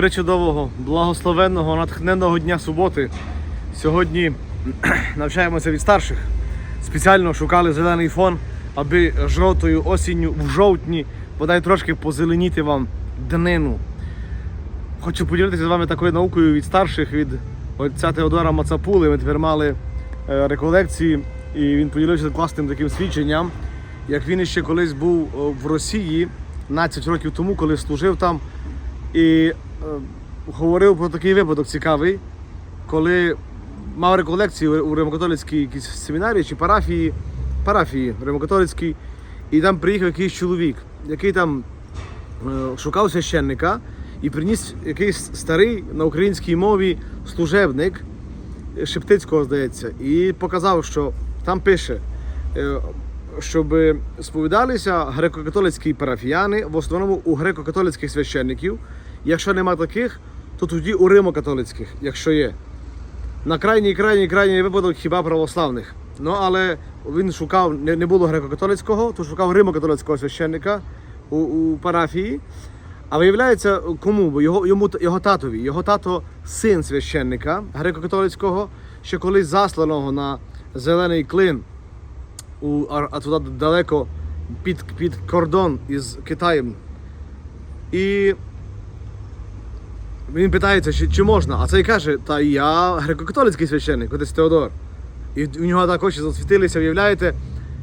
причудового, благословенного, натхненного дня суботи. Сьогодні навчаємося від старших. Спеціально шукали зелений фон, аби жовтою осінню в жовтні бодай трошки позеленіти вам днину. Хочу поділитися з вами такою наукою від старших, від отця Теодора Мацапули. Ми тепер мали е, реколекції, і він поділився класним таким свідченням, як він ще колись був е, в Росії 12 років тому, коли служив там, і говорив про такий випадок цікавий, коли мав реколекції у римокатолицькій якійсь семінарії чи парафії, парафії римокатолицькій, і там приїхав якийсь чоловік, який там е, шукав священника і приніс якийсь старий на українській мові служебник е, Шептицького, здається, і показав, що там пише, е, щоб сповідалися греко-католицькі парафіяни, в основному у греко-католицьких священників. Якщо нема таких, то тоді у римо-католицьких, якщо є. На крайній, крайній, крайній випадок хіба православних. Ну, але він шукав, не, не було греко-католицького, то шукав римо-католицького священника у, у парафії. А виявляється, кому? Бо його, йому, його татові. Його тато син священника греко-католицького, ще колись засланого на зелений клин, у, а, туди далеко під, під кордон із Китаєм. І він питається, чи, чи можна, а цей каже, та я греко-католицький священник, отець Теодор. І у нього так очі засвітилися, уявляєте,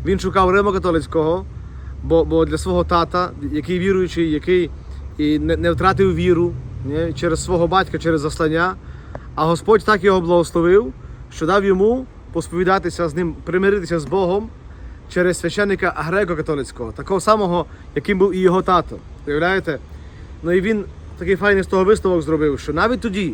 він шукав римо-католицького, бо, бо для свого тата, який віруючий, який і не, не втратив віру ні, через свого батька, через заслання. А Господь так його благословив, що дав йому посповідатися з ним, примиритися з Богом через священника греко-католицького, такого самого, яким був і його тато. Уявляєте? Ну і він такий файний з того висновок зробив, що навіть тоді,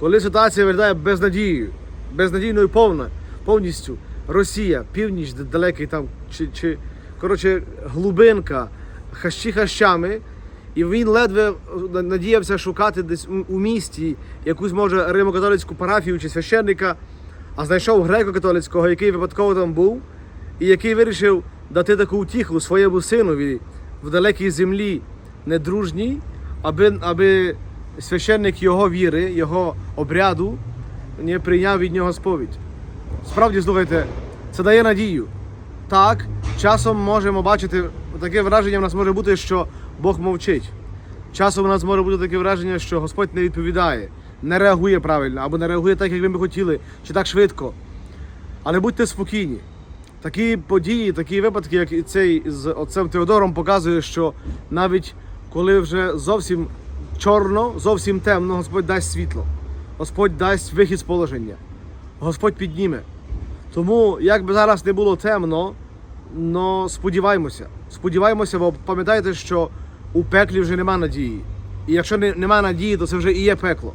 коли ситуація виглядає безнадією, безнадійною повна, повністю, Росія, північ, далекий там, чи, чи коротше, глубинка, хащі хащами, і він ледве надіявся шукати десь у місті якусь, може, римо-католицьку парафію чи священника, а знайшов греко-католицького, який випадково там був, і який вирішив дати таку утіху своєму синові в далекій землі недружній, аби, аби священник його віри, його обряду не прийняв від нього сповідь. Справді, слухайте, це дає надію. Так, часом можемо бачити таке враження в нас може бути, що Бог мовчить. Часом у нас може бути таке враження, що Господь не відповідає, не реагує правильно або не реагує так, як ви би хотіли, чи так швидко. Але будьте спокійні. Такі події, такі випадки, як і цей з отцем Теодором, показує, що навіть коли вже зовсім чорно, зовсім темно, Господь дасть світло, Господь дасть вихід з положення, Господь підніме. Тому, як би зараз не було темно, но сподіваємося. Сподіваємося, бо пам'ятайте, що у пеклі вже нема надії. І якщо не, нема надії, то це вже і є пекло.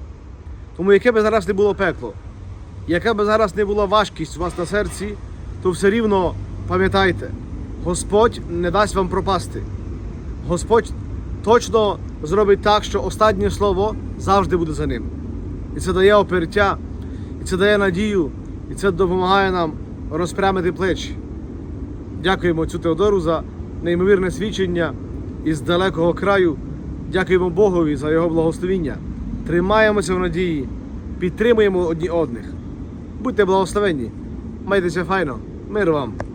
Тому яке би зараз не було пекло, яка би зараз не була важкість у вас на серці, то все рівно пам'ятайте, Господь не дасть вам пропасти. Господь точно зробить так, що останнє слово завжди буде за ним. І це дає опертя, і це дає надію, і це допомагає нам розпрямити плечі. Дякуємо цю Теодору за неймовірне свідчення із далекого краю. Дякуємо Богові за його благословіння. Тримаємося в надії, підтримуємо одні одних. Будьте благословенні, майтеся файно, мир вам!